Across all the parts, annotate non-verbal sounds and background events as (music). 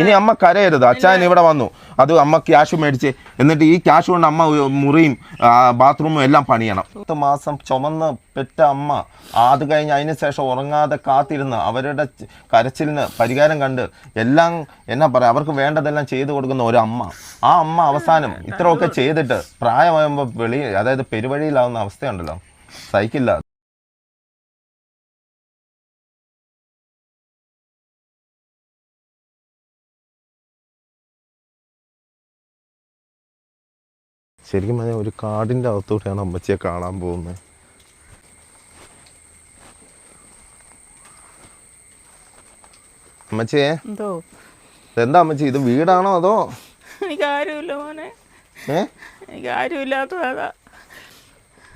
ഇനി അമ്മ കരയരുത്. അച്ഛൻ ഇവിടെ വന്നു. അത് അമ്മ ക്യാഷ് മേടിച്ച് എന്നിട്ട് ഈ ക്യാഷ് കൊണ്ട് അമ്മ മുറിയും ബാത്റൂമും എല്ലാം പണിയണം. പത്ത് മാസം ചുമന്ന് പെറ്റ അമ്മ അത് കഴിഞ്ഞ് അതിന് ശേഷം ഉറങ്ങാതെ കാത്തിരുന്ന് അവരുടെ കരച്ചിലിന് പരിഹാരം കണ്ട് എല്ലാം എന്നാ പറയാ അവർക്ക് വേണ്ടതെല്ലാം ചെയ്തു കൊടുക്കുന്ന ഒരു അമ്മ. ആ അമ്മ അവസാനം ഇത്രയൊക്കെ ചെയ്തിട്ട് പ്രായമാകുമ്പോൾ വെളി അതായത് പെരുവഴിയിലാവുന്ന അവസ്ഥയുണ്ടല്ലോ. സഹിക്കില്ല ശരിക്കും പറഞ്ഞാൽ ഒരു കാടിന്റെ അകത്തൂടെയാണ് അമ്മച്ചിയെ കാണാൻ പോകുന്നത് അമ്മച്ചിയെ? എന്തോ? എന്താ അമ്മച്ചി? ഇത് വീടാണോ അതോ? എനിക്ക് ആരുമില്ല മോനെ. എനിക്ക് ആരുമില്ലാത്തതാ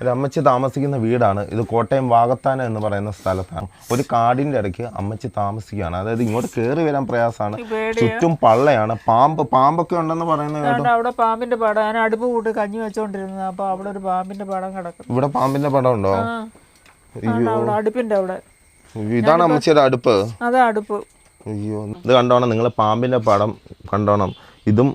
ഒരു അമ്മച്ചി താമസിക്കുന്ന വീടാണ്. ഇത് കോട്ടയം വാകത്താന എന്ന് പറയുന്ന സ്ഥലത്താണ്. ഒരു കാടിന്റെ ഇടയ്ക്ക് അമ്മച്ചി താമസിക്കുകയാണ്. അതായത് ഇങ്ങോട്ട് കയറി വരാൻ പ്രയാസമാണ്. ചുറ്റും പള്ളയാണ്. പാമ്പ് പാമ്പൊക്കെ ഉണ്ടെന്ന് പറയുന്ന കേട്ടോ. അവിടെ പാമ്പിന്റെ പടം. ഞാൻ അടുപ്പ് കൂട്ടി കഞ്ഞി വെച്ചോണ്ടിരുന്നത്. അപ്പൊ അവിടെ ഒരു പാമ്പിന്റെ പടം കിടക്കുന്നു. ഇവിടെ പാമ്പിന്റെ പടം ഉണ്ടോ? അടുപ്പിന്റെ അവിടെ. ഇതാണ് അമ്മച്ചിയുടെ അടുപ്പ്. അതാ അടുപ്പ്. അയ്യോ ഇത് കണ്ടോണം. നിങ്ങൾ പാമ്പിന്റെ പടം കണ്ടോണം. ഇതും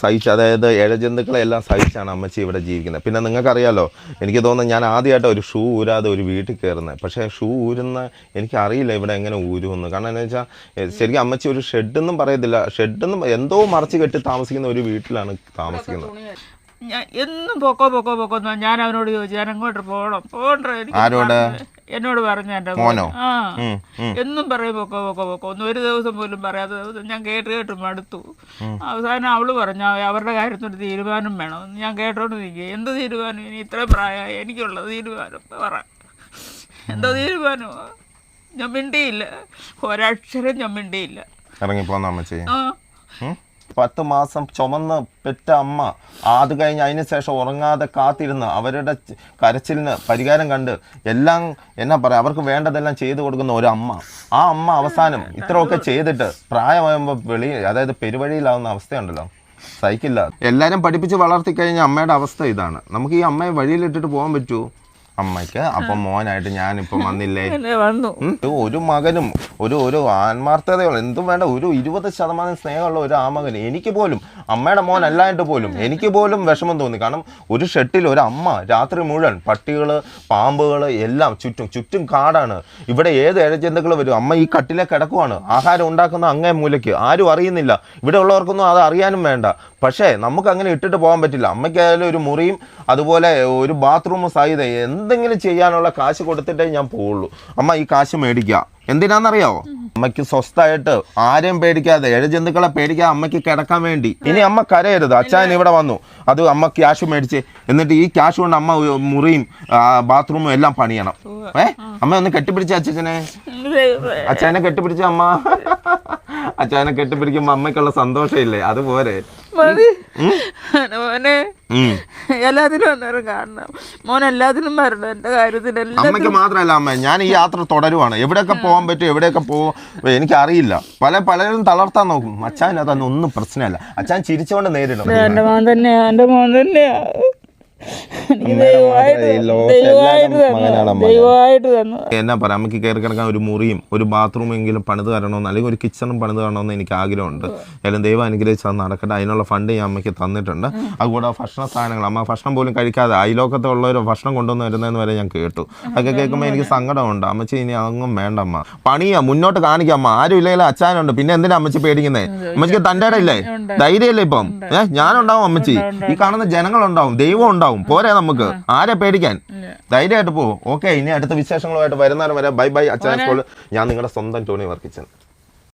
സഹിച്ച് അതായത് ഇഴജന്തുക്കളെ എല്ലാം സഹിച്ചാണ് അമ്മച്ചി ഇവിടെ ജീവിക്കുന്നത്. പിന്നെ നിങ്ങൾക്കറിയാലോ എനിക്ക് തോന്നുന്നു ഞാൻ ആദ്യമായിട്ട് ഒരു ഷൂ ഊരാതെ ഒരു വീട്ടിൽ കയറുന്നത്. പക്ഷേ ഷൂ ഊരുന്ന എനിക്കറിയില്ല ഇവിടെ എങ്ങനെ ഊരുമെന്ന്. കാരണം എന്താ വെച്ചാൽ ശരിക്കും അമ്മച്ചി ഒരു ഷെഡെന്നും പറയത്തില്ല. ഷെഡെന്നും എന്തോ മറച്ച് കെട്ടി താമസിക്കുന്ന ഒരു വീട്ടിലാണ് താമസിക്കുന്നത്. ഞാൻ എന്നും പൊക്കോ പൊക്കോ പൊക്കോ ഞാൻ അവനോട് ചോദിച്ചു ഞാൻ അങ്ങോട്ട് പോകണം പോകണ്ട ആരോട്? എന്നോട് പറഞ്ഞു എന്റെ? ആ. എന്നും പറയും പൊക്കോ പൊക്കോ പൊക്കോ. ഒന്നും ഒരു ദിവസം പോലും പറയാത്ത ദിവസം ഞാൻ കേട്ട് കേട്ട് മടുത്തു. അവസാനം അവൾ പറഞ്ഞു അവരുടെ കാര്യത്തിൽ തീരുമാനം വേണം. ഞാൻ കേട്ടോണ്ട് നിൽക്കുക എന്ത് തീരുമാനം? ഇനി ഇത്ര പ്രായമായി എനിക്കുള്ള തീരുമാനം പറ. എന്താ തീരുമാനമോ ഞാൻ മിണ്ടിയില്ല. ഒരക്ഷരം ഞാൻ മിണ്ടിയില്ല. പോന്നാ അമ്മച്ചി. ആ? പത്ത് മാസം ചുമന്ന് പെറ്റ അമ്മ. അത് കഴിഞ്ഞ് അതിന് ശേഷം ഉറങ്ങാതെ കാത്തിരുന്ന് അവരുടെ കരച്ചിലിന് പരിഹാരം കണ്ട് എല്ലാം എന്നാ പറയാ അവർക്ക് വേണ്ടതെല്ലാം ചെയ്തു കൊടുക്കുന്ന ഒരു അമ്മ. ആ അമ്മ അവസാനം ഇത്രയൊക്കെ ചെയ്തിട്ട് പ്രായമാകുമ്പോൾ വെളി അതായത് പെരുവഴിയിലാവുന്ന അവസ്ഥയുണ്ടല്ലോ. സഹിക്കില്ല എല്ലാവരും പഠിപ്പിച്ച് വളർത്തി കഴിഞ്ഞ അമ്മയുടെ അവസ്ഥ ഇതാണ്. നമുക്ക് ഈ അമ്മയെ വഴിയിലിട്ടിട്ട് പോകാൻ പറ്റുമോ അമ്മയ്ക്ക്. അപ്പം മോനായിട്ട് ഞാനിപ്പം വന്നില്ലേ? (laughs) വന്നു. ഒരു മകനും ഒരു ഒരു ആത്മാർത്ഥതയുള്ള എന്തും വേണ്ട ഒരു ഇരുപത് ശതമാനം സ്നേഹമുള്ള ഒരു ആമകൻ എനിക്ക് പോലും അമ്മയുടെ മോൻ അല്ലായിട്ട് പോലും എനിക്ക് പോലും വിഷമം തോന്നി. കാരണം ഒരു ഷെട്ടിൽ ഒരു അമ്മ രാത്രി മുഴുവൻ പട്ടികൾ പാമ്പുകൾ എല്ലാം ചുറ്റും ചുറ്റും കാടാണ്. ഇവിടെ ഏത് ഇഴജന്തുക്കൾ വരും? അമ്മ ഈ കട്ടിലെ കിടക്കുവാണ്. ആഹാരം ഉണ്ടാക്കുന്ന അങ്ങേ മൂലയ്ക്ക്. ആരും അറിയുന്നില്ല. ഇവിടെ ഉള്ളവർക്കൊന്നും അത് അറിയാനും വേണ്ട. പക്ഷേ നമുക്ക് അങ്ങനെ ഇട്ടിട്ട് പോകാൻ പറ്റില്ല. അമ്മയ്ക്കായാലും ഒരു മുറിയും അതുപോലെ ഒരു ബാത്റൂമും സഹിതം എന്തെങ്കിലും ചെയ്യാനുള്ള കാശ് കൊടുത്തിട്ടേ ഞാൻ പോവുള്ളൂ. അമ്മ ഈ കാശ് മേടിക്കുക എന്തിനാണെന്നറിയാവോ അമ്മയ്ക്ക് സ്വസ്ഥമായിട്ട് ആരെയും പേടിക്കാതെ ഇഴജന്തുക്കളെ പേടിക്കാതെ അമ്മയ്ക്ക് കിടക്കാൻ വേണ്ടി. ഇനി അമ്മ കരയരുത്. അച്ഛൻ ഇവിടെ വന്നു. അത് അമ്മ ക്യാഷ് മേടിച്ച് എന്നിട്ട് ഈ ക്യാഷ് കൊണ്ട് അമ്മ മുറിയും ബാത്റൂമും എല്ലാം പണിയണം. ഏ? അമ്മ ഒന്ന് കെട്ടിപ്പിടിച്ച അച്ഛനെ. അച്ഛനെ കെട്ടിപ്പിടിച്ച അമ്മ. അച്ഛനെ കെട്ടിപ്പിടിക്കുമ്പോ അമ്മയ്ക്കുള്ള സന്തോഷമില്ലേ? അതുപോലെ എല്ലാത്തിനും അന്നേരം കാണണം. മോൻ എല്ലാത്തിനും വരണം എന്റെ കാര്യത്തിൽ അമ്മയ്ക്ക് മാത്രമല്ല അമ്മ ഞാൻ ഈ യാത്ര തുടരുവാണ്. എവിടെയൊക്കെ പോകാൻ പറ്റും എവിടെയൊക്കെ പോകും എനിക്കറിയില്ല. പല പലരും തളർത്താൻ നോക്കും. അച്ഛൻ അതൊന്നും ഒന്നും പ്രശ്നമല്ല. അച്ഛൻ ചിരിച്ചുകൊണ്ട് നേരിടും. എന്റെ മോൻ തന്നെയാ എന്റെ മോൻ തന്നെയാ. (laughs) എന്നാ പറയാം അമ്മയ്ക്ക് കയറി കിടക്കാൻ ഒരു മുറിയും ഒരു ബാത്റൂം എങ്കിലും പണിത് തരണമെന്ന് അല്ലെങ്കിൽ ഒരു കിച്ചണും പണിത് തരണമെന്ന് എനിക്ക് ആഗ്രഹമുണ്ട്. ഏതായാലും ദൈവം അനുഗ്രഹിച്ച് അത് നടക്കട്ടെ. അതിനുള്ള ഫണ്ട് ഞാൻ അമ്മയ്ക്ക് തന്നിട്ടുണ്ട്. അതുകൂടാതെ ഭക്ഷണ സാധനങ്ങൾ. അമ്മ ഭക്ഷണം പോലും കഴിക്കാതെ അയലോക്കത്തെ ഉള്ളവർ ഭക്ഷണം കൊണ്ടുവന്ന് വരുന്നതെന്ന് വരെ ഞാൻ കേട്ടു. അതൊക്കെ കേൾക്കുമ്പോൾ എനിക്ക് സങ്കടമുണ്ട്. അമ്മച്ചി ഇനി അതൊന്നും വേണ്ട അമ്മ. പണിയാ മുന്നോട്ട് കാണിക്കാം അമ്മ. ആരും ഇല്ലെങ്കിലും അച്ഛനുണ്ട്. പിന്നെ എന്തിനാ അമ്മച്ചി പേടിക്കുന്നേ? അമ്മച്ചിക്ക് തന്റെ ഇടയില്ലേ? ധൈര്യമല്ലേ ഇപ്പം? ഏഹ് ഞാനുണ്ടാവും അമ്മച്ചി. ഈ കാണുന്ന ജനങ്ങളുണ്ടാവും. ദൈവം ഉണ്ടാവും. പോരെ നമുക്ക്. ആരെ പേടിക്കാൻ? ധൈര്യമായിട്ട് പോകും ഓക്കെ ഇനി അടുത്ത വിശേഷങ്ങളുമായിട്ട് വരുന്നവരെ വരെ ബൈ ബൈ. സ്കൂളിൽ ഞാൻ നിങ്ങളുടെ സ്വന്തം ടോണി വർക്കിച്ചൻ.